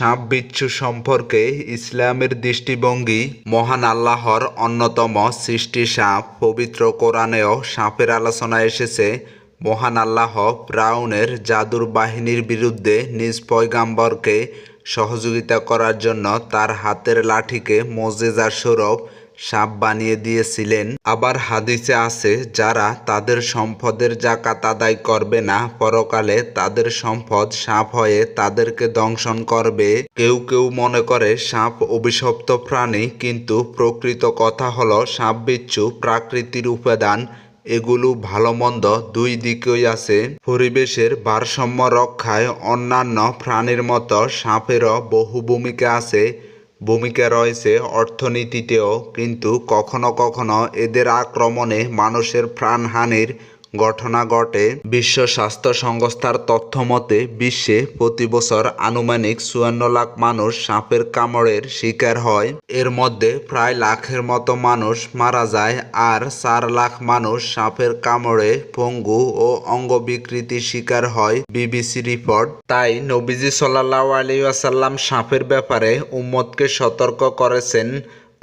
সাপ বিচ্ছু সম্পর্কে ইসলামের দৃষ্টিভঙ্গি মহান আল্লাহর অন্যতম সৃষ্টি সাপ, পবিত্র কোরআনেও সাপের আলোচনা এসেছে। মহান আল্লাহ ব্রাউনের জাদুর বাহিনীর বিরুদ্ধে নিজ পয়গাম্বরকে সহযোগিতা করার জন্য তার হাতের লাঠিকে মোজেজার স্বরূপ সাপ বানিয়ে দিয়েছিলেন। আবার হাদিসে আছে, যারা তাদের সম্পদের জাকাত আদায় করবে না, পরকালে তাদের সম্পদ সাপ হয়ে তাদেরকে দংশন করবে। কেউ কেউ মনে করে, সাপ অভিশপ্ত প্রাণী, কিন্তু প্রকৃত কথা হলো, সাপ বিচ্ছু প্রাকৃতির উপাদান, এগুলো ভালো মন্দ দুই দিকেই আছে। পরিবেশের ভারসাম্য রক্ষায় অন্যান্য প্রাণীর মতো সাপেরও বহু ভূমিকা আছে। ভূমিকা রয়েছে অর্থনীতিতেও কিন্তু কখনো কখনো এদের আক্রমণে মানুষের প্রাণহানির ঘটনা ঘটে বিশ্ব স্বাস্থ্য সংস্থার তথ্য মতে, বিশ্বে প্রতি বছর আনুমানিক চুয়ান্ন লাখ মানুষ সাপের কামড়ের শিকার হয়। এর মধ্যে প্রায় লাখের মতো মানুষ মারা যায় আর চার লাখ মানুষ সাপের কামড়ে পঙ্গু ও অঙ্গ বিকৃতির শিকার হয়, বিবিসি রিপোর্ট। তাই নবীজি সাল্লাহ আলী আসাল্লাম সাপের ব্যাপারে উম্মতকে সতর্ক করেছেন।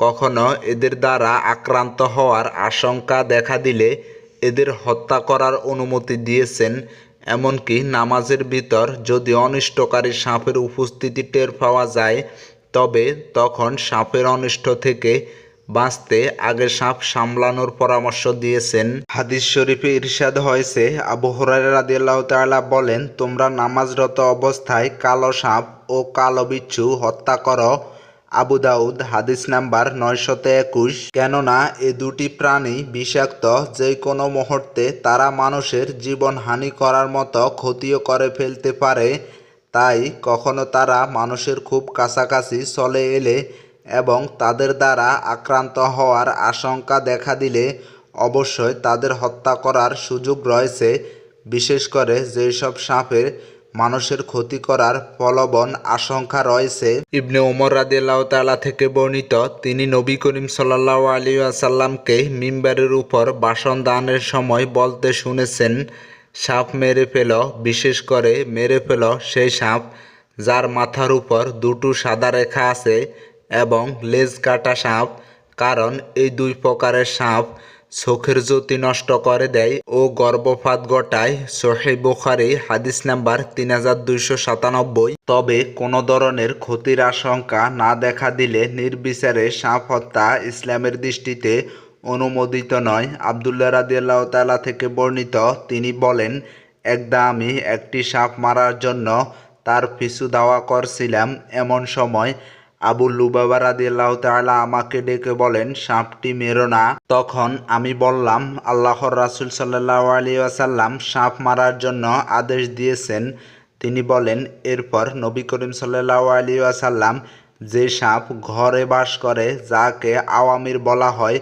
কখনো এদের দ্বারা আক্রান্ত হওয়ার আশঙ্কা দেখা দিলে এদের হত্যা করার অনুমতি দিয়েছেন, এমনকি নামাজের ভিতর যদি অনিষ্টকারী সাপের উপস্থিতি টের পাওয়া যায়, তবে তখন সাপের অনিষ্ট থেকে বাঁচতে আগে সাপ সামলানোর পরামর্শ দিয়েছেন। হাদিস শরীফে ইরশাদ হয়েছে, আবু তাআলা বলেন, তোমরা নামাজরত অবস্থায় কালো সাপ ও কালো বিচ্ছু হত্যা করো আবু দাউদ হাদিস নাম্বার নয়শত একুশ। কেননা, এ দুটি প্রাণী বিষাক্ত যে কোনো মুহূর্তে তারা মানুষের জীবন হানি করার মতো ক্ষতিও করে ফেলতে পারে। তাই কখনো তারা মানুষের খুব কাছাকাছি চলে এলে এবং তাদের দ্বারা আক্রান্ত হওয়ার আশঙ্কা দেখা দিলে অবশ্যই তাদের হত্যা করার সুযোগ রয়েছে। বিশেষ করে যেসব সাপের মানুষের ক্ষতি করার প্রলোভন আশঙ্কা রয়েছে। ইবনে ওমর রাদিয়াল্লাহু তাআলা থেকে বর্ণিত, তিনি নবী করিম সাল্লাল্লাহু আলাইহি ওয়াসাল্লামকে মিম্বারের উপর বাসন দানের সময় বলতে শুনেছেন, সাপ মেরে ফেল, বিশেষ করে মেরে ফেল সেই সাপ, যার মাথার উপর দুটো সাদা রেখা আছে এবং লেজ কাটা সাপ, কারণ এই দুই প্রকারের সাপ চোখের জ্যোতি নষ্ট করে দেয় ও গর্ভপাত ঘটায়। সোহে বুখারি, হাদিস নাম্বার তিন হাজার দুইশো সাতানব্বই। তবে কোনো ধরনের ক্ষতির আশঙ্কা না দেখা দিলে নির্বিচারে সাপ হত্যা ইসলামের দৃষ্টিতে অনুমোদিত নয়। আবদুল্লাহ রাদিয়াল্লাহ তালা থেকে বর্ণিত, তিনি বলেন একদা আমি একটি সাপ মারার জন্য তার পিছু দাওয়া করছিলাম এমন সময় আবু লুবাবা রাদিয়াল্লাহু তাআলা আমাকে ডেকে বলেন, সাপটি মেরো না। তখন আমি বললাম, আল্লাহর রাসূল সাল্লাল্লাহু আলাইহি ওয়াসাল্লাম সাপ মারার জন্য আদেশ দিয়েছেন। তিনি বলেন, এরপর নবী করিম সাল্লাল্লাহু আলাইহি ওয়াসাল্লাম যে সাপ ঘরে বাস করে, যাকে আওয়ামির বলা হয়,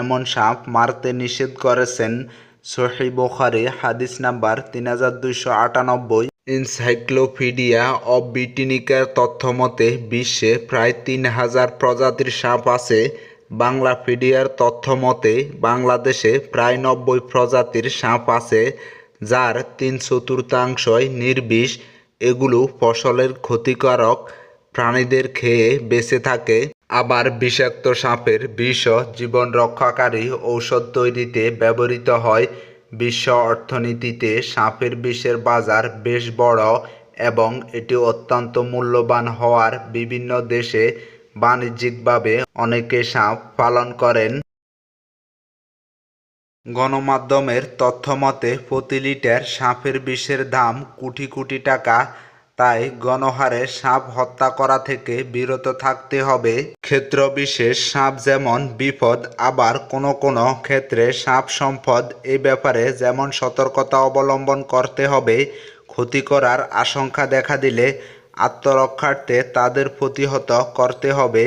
এমন সাপ মারতে নিষেধ করেছেন। সহি বুখারী, হাদিস নাম্বার তিন হাজার দুইশো আটানব্বই। এনসাইক্লোপিডিয়া অব ব্রিটানিকার তথ্যমতে, বিশ্বে প্রায় তিন হাজার প্রজাতির সাপ আছে। বাংলাপিডিয়ার তথ্যমতে, বাংলাদেশে প্রায় নব্বই প্রজাতির সাপ আছে, যার তিন চতুর্থাংশই নির্বিষ। এগুলো ফসলের ক্ষতিকারক প্রাণীদের খেয়ে বেঁচে থাকে। আবার বিষাক্ত সাপের বিষ জীবন রক্ষাকারী ঔষধ তৈরিতে ব্যবহৃত হয়। বিশ্ব অর্থনীতিতে সাপের বিষের বাজার বেশ বড় এবং এটি অত্যন্ত মূল্যবান হওয়ার বিভিন্ন দেশে বাণিজ্যিকভাবে অনেকে সাপ পালন করেন। গণমাধ্যমের তথ্যমতে, প্রতি লিটার সাপের বিষের দাম কোটি কোটি টাকা তাই গণহারে সাপ হত্যা করা থেকে বিরত থাকতে হবে। ক্ষেত্র বিশেষ সাপ যেমন বিপদ, আবার কোনো কোনো ক্ষেত্রে সাপ সম্পদ এ ব্যাপারে যেমন সতর্কতা অবলম্বন করতে হবে, ক্ষতি করার আশঙ্কা দেখা দিলে আত্মরক্ষার্থে তাদের প্রতিহত করতে হবে।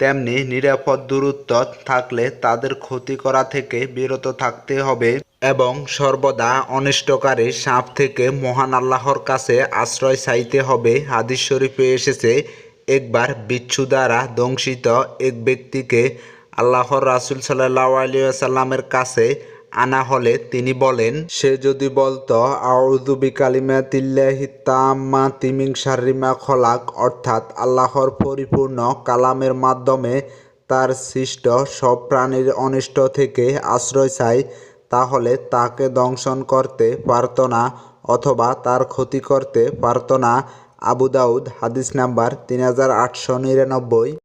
তেমনি নিরাপদ দূরত্ব থাকলে তাদের ক্ষতি করা থেকে বিরত থাকতে হবে। এবং সর্বদা অনিষ্টকারী সাপ থেকে মহান আল্লাহর কাছে আশ্রয় চাইতে হবে। হাদিস শরীফে এসেছে, একবার বিচ্ছু দ্বারা দংশিত এক ব্যক্তিকে আল্লাহর রাসুল সাল্লাহ আলিয়াল্লামের কাছে আনা হলে তিনি বলেন, সে যদি বলতো, আউযু বিকালিমাতিল্লাহি তাম্মাতি মিন শাররি মা খলাক অর্থাৎ আল্লাহর পরিপূর্ণ কালামের মাধ্যমে তার সৃষ্ট সব প্রাণীর অনিষ্ট থেকে আশ্রয় চাই তাহলে তাকে দংশন করতে পারত না অথবা তার ক্ষতি করতে পারত না। আবু দাউদ, হাদিস নাম্বার তিন হাজার আটশো নিরানব্বই।